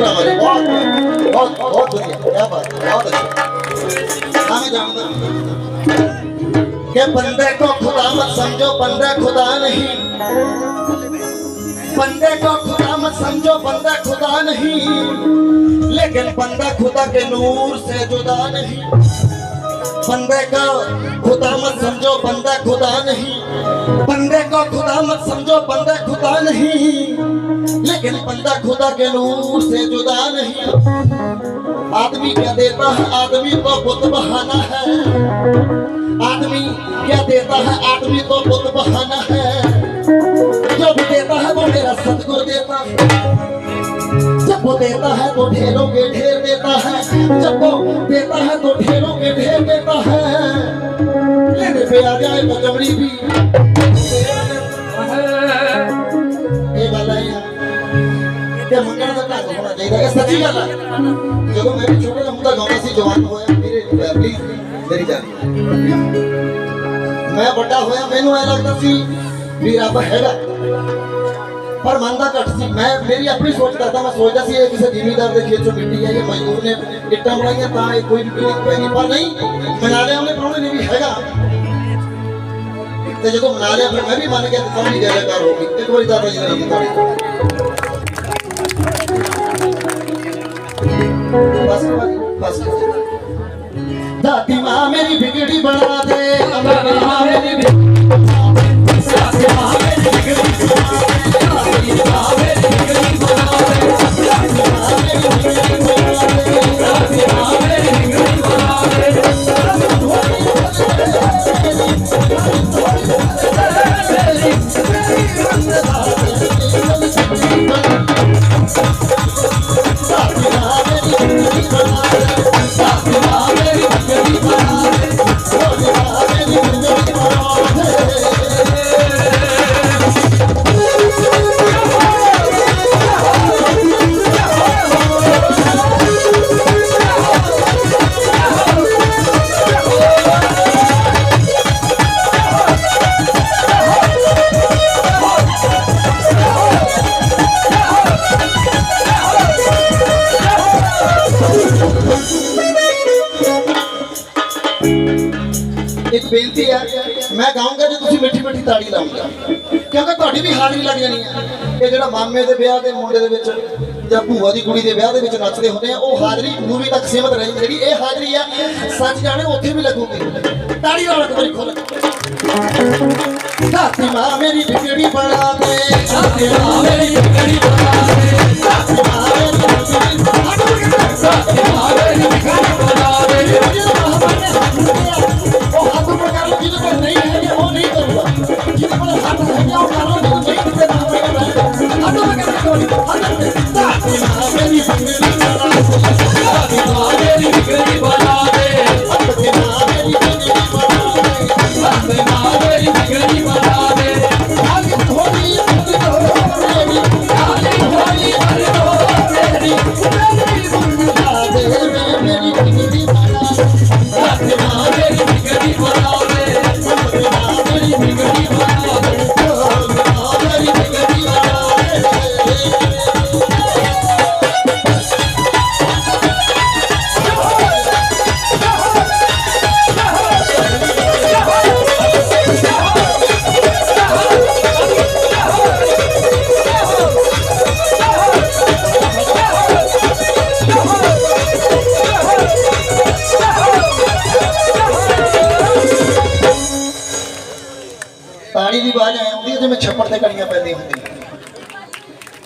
बहुत बहुत बहुत बढ़िया क्या बात है बहुत अच्छा बंदे को खुदा मत समझो बंदे खुदा नहीं बंदे को खुदा मत समझो बंदा खुदा नहीं लेकिन बंदा खुदा के नूर से जुदा नहीं बंदे का खुदा मत समझो बंदा खुदा नहीं बंदे को खुदा मत समझो बंदा खुदा नहीं। लेकिन बंदा खुदा के नूर से जुदा नहीं। आदमी क्या देता है? आदमी तो बुत बहाना है। आदमी क्या देता है? आदमी को बुत बहाना है। जो भी देता है वो मेरा सतगुरु देता है। जब वो देता है तो ढेरों के ढेर देता है। जब वो देता है तो ढेरों के ढेर देता है। लेने पे आ जाए तो भी। ਚਾਹੀਦਾ ਇਹ ਸੱਚੀ ਗੱਲ ਹੈ। ਜਦੋਂ ਮੈਂ ਵੀ ਛੋਟਾ ਜਿਹਾ ਹੁੰਦਾ ਗਾਉਂਦਾ ਸੀ, ਜਵਾਨ ਹੋਇਆ, ਮੇਰੇ ਪਲੀਜ਼ ਮੇਰੀ ਜਾਨ। ਮੈਂ ਵੱਡਾ ਹੋਇਆ, ਮੈਨੂੰ ਐ ਲੱਗਦਾ ਸੀ ਵੀ ਰੱਬ ਹੈਗਾ। ਪਰ ਮੰਨਦਾ ਘੱਟ ਸੀ। ਮੈਂ, ਮੇਰੀ ਆਪਣੀ ਸੋਚ ਕਰਦਾ, ਮੈਂ ਸੋਚਦਾ ਸੀ, ਇਹ ਕਿਸੇ ਜ਼ਿਮੀਂਦਾਰ ਦੇ ਖੇਤ ਚੋਂ ਮਿੱਟੀ ਹੈ, ਮਜ਼ਦੂਰ ਨੇ ਇੱਟਾਂ ਬਣਾਈਆਂ, ਤਾਂ ਇਹ ਕੋਈ ਵੀ ਬਿਲਡਿੰਗ ਪੈਣੀ ਪਰ ਨਹੀਂ ਬਣਾ ਲਿਆ ਉਹਨੇ ਪ੍ਰਾਹੁਣੇ ਨੇ ਵੀ ਹੈਗਾ। ਤੇ ਜਦੋਂ ਬਣਾ ਲਿਆ ਫਿਰ ਮੈਂ ਵੀ ਮੰਨ ਗਿਆ ਤੇ ਸਮਝ ਗਿਆ ਕਰ ਹੋ ਗਈ। ਇੱਕ ਵਾਰੀ ਦਾਦਾ ਜੀ ਕੀਤਾ ਬਸ ਮਾਂ ਮੇਰੀ ਬਿਗੜੀ ਬਣਾ ਦੇ ਅਮਰ ਮਾਂ ਮੇਰੀ ਇੱਕ ਬੇਨਤੀ ਹੈ, ਮੈਂ ਗਾਉਂਗਾ ਜੇ ਤੁਸੀਂ ਮਿੱਠੀ ਮਿੱਠੀ ਤਾੜੀ ਲਾਉਂਗਾ। ਕਿਉਂਕਿ ਤੁਹਾਡੀ ਵੀ ਹਾਜ਼ਰੀ ਲੱਗ ਜਾਣੀ ਹੈ ਇਹ ਜਿਹੜਾ ਮਾਮੇ ਦੇ ਵਿਆਹ ਦੇ, ਮੁੰਡੇ ਦੇ ਵਿੱਚ ਜਾਂ ਭੂਆ ਦੀ ਕੁੜੀ ਦੇ ਵਿਆਹ ਦੇ ਵਿੱਚ ਨੱਚਦੇ ਹੁੰਦੇ ਆ, ਉਹ ਹਾਜ਼ਰੀ ਮੂਵੀ ਤੱਕ ਸੀਮਤ ਰਹੀ ਜਿਹੜੀ ਇਹ ਹਾਜ਼ਰੀ ਆ, ਸੱਚ ਜਾਣੇ ਉੱਥੇ ਵੀ ਲੱਗੂਗੀ। ਤਾੜੀ ਲਾਉਣਾ ਇੱਕ ਵਾਰੀ ਖੋਲ ਸਾਥੀ ਮਾਂ ਮੇਰੀ ਬਿਗੜੀ ਬਣਾ ਦੇ। ਸਾਥੀ ਮਾਂ ਮੇਰੀ ਬਿਗੜੀ ਬਣਾ ਦੇ। ਜਿਵੇਂ ਛੱਪੜ ਤੇ ਕਣੀਆਂ ਪੈਂਦੀਆਂ ਹੁੰਦੀਆਂ।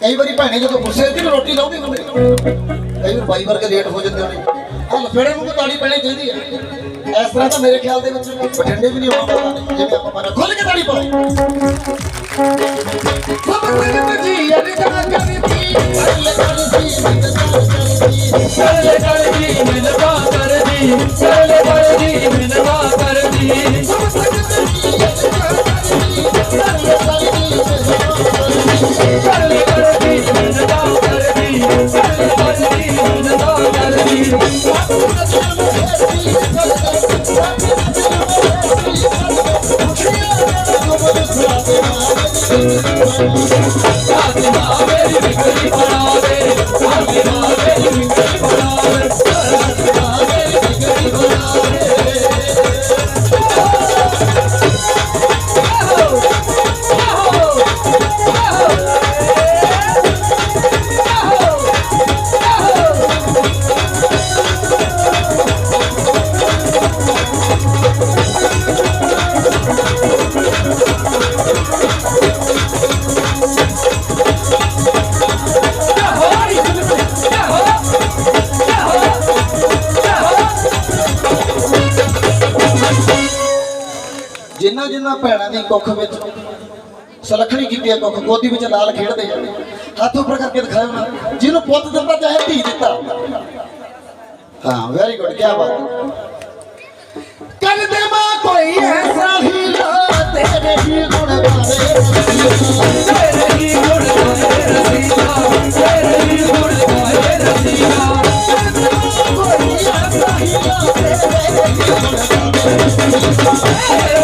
ਕਈ ਵਾਰੀ ਭਾਣੇ ਜਦੋਂ ਗੁੱਸੇ ਦੀ ਰੋਟੀ ਲਾਉਂਦੇ ਹੁੰਦੇ, ਕਈ ਵਾਰ ਬਾਈ ਵਰਗੇ ਲੇਟ ਹੋ ਜਾਂਦੇ ਨੇ ਆ ਲਫੇੜੇ ਨੂੰ ਤਾੜੀ ਪੈਣੀ ਚਾਹੀਦੀ ਹੈ। ਇਸ ਤਰ੍ਹਾਂ ਤਾਂ ਮੇਰੇ ਖਿਆਲ ਦੇ ਵਿੱਚ ਬਠਿੰਡੇ ਵੀ ਨਹੀਂ ਹੋਣਾ ਪਤਾ ਜਿਵੇਂ ਆਪਾਂ ਮਾਰਾ ਖੁੱਲ ਕੇ ਤਾੜੀ ਪਾਓ। ਸਭ ਜੀ, ਅਰੇ ਕਾ ਕਰਦੀ ਅਰੇ ਕਰਦੀ ਸਰਲੇ ਕਰਦੀ ਮਿਲਵਾ ਕਰਦੀ ਸਰਲੇ ਕਰਦੀ ਜਿੰਨਾ ਜਿੰਨਾ ਭੈਣਾਂ ਦੀ ਕੁੱਖ ਵਿੱਚ ਸੁਲੱਖਣੀ ਕੀਤੀ ਹੈ ਕੁੱਖ, ਗੋਦੀ ਵਿੱਚ ਲਾਲ ਖੇਡਦੇ ਆ। ਹੱਥ ਉੱਪਰ ਕਰਕੇ ਦਿਖਾਇਆ ਨਾ, ਜਿਹਨੂੰ ਪੁੱਤ ਦਿੱਤਾ ਚਾਹੇ ਧੀ ਦਿੱਤਾ। ਹਾਂ ਵੈਰੀ ਗੁੱਡ ਕੀ ਬਾਤ। ਕਰ ਮਾਂ ਕੋਈ ਐਸਾ ਹੀ ਲਾ ਤੇਰੇ ਹੀ ਗੁਣ ਗਾਵੇ। ਤੇਰੇ ਹੀ ਗੁਣ ਗਾਏ ਰਸੀਲਾ ਤੇਰੇ ਹੀ ਗੁਣ ਗਾਏ ਰਸੀਲਾ ਕੋਈ ਐਸਾ ਹੀ ਲਾ ਤੇਰੇ ਹੀ ਗੁਣ ਤੇਰੇ ਹੀ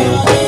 Oh,